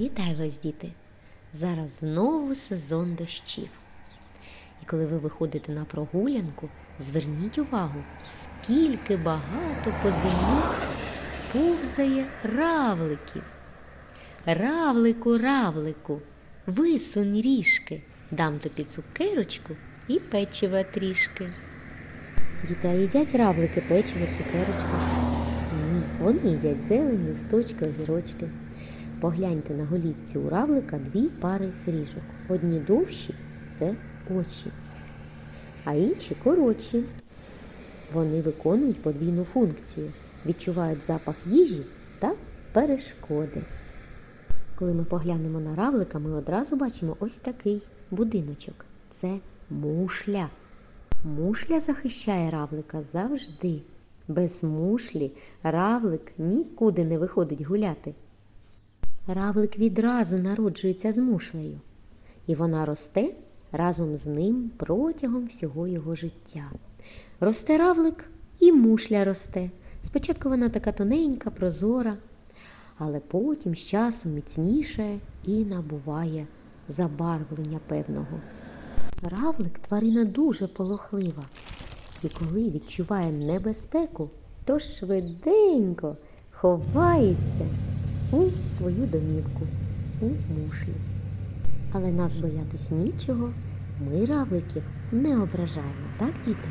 Вітаю вас, діти! Зараз знову сезон дощів. І коли ви виходите на прогулянку, зверніть увагу, скільки багато по землі повзає равликів. Равлику, равлику, висунь ріжки, дам тобі цукерочку і печива трішки. Діти, а їдять равлики, печиво, цукерочки? Ні, вони їдять зелень, листочки, огірочки. Погляньте на голівці у равлика дві пари ріжок. Одні довші це очі, а інші коротші. Вони виконують подвійну функцію, відчувають запах їжі та перешкоди. Коли ми поглянемо на равлика, ми одразу бачимо ось такий будиночок. Це мушля. Мушля захищає равлика завжди. Без мушлі равлик нікуди не виходить гуляти. Равлик відразу народжується з мушлею, і вона росте разом з ним протягом всього його життя. Росте равлик і мушля росте. Спочатку вона така тоненька, прозора, але потім з часом міцніше і набуває забарвлення певного. Равлик тварина дуже полохлива, і коли відчуває небезпеку, то швиденько ховається у свою домівку, у мушлю. Але нас боятись нічого, ми равликів не ображаємо, так, діти?